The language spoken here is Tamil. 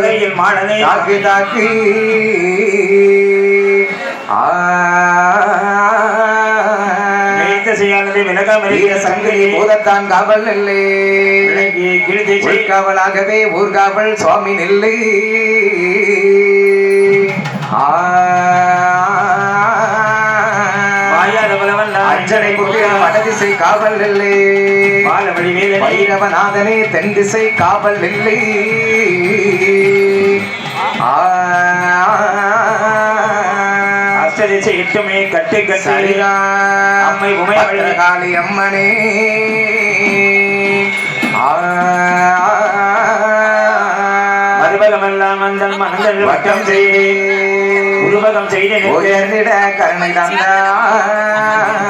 மதுரையில் மாடனே தாக்கு தாக்கு. ஆ. நினைத்த செய்யானது விலகாம வீர சங்கிலி பூதத்தான் காவல் நெல்லே உள்காவலாகவே ஊர்காவல் சுவாமி நெல்லு. அஞ்சனை புத்திரம் வடதிசை காவல் நெல்லே பாலவழி வேதனை வைரவநாதனே தென் திசை காவல் நெல்லை. அஷ்டதிசை எட்டுமே கட்டு கட்டு. அம்மை உமையவளே. காளி அம்மனே. மறுபகமெல்லாம் வந்தல் மனங்கள் வட்டம் செய்து. உருவகம் செய்து நிற்க. உயர்ந்திட கருணை தந்தாய்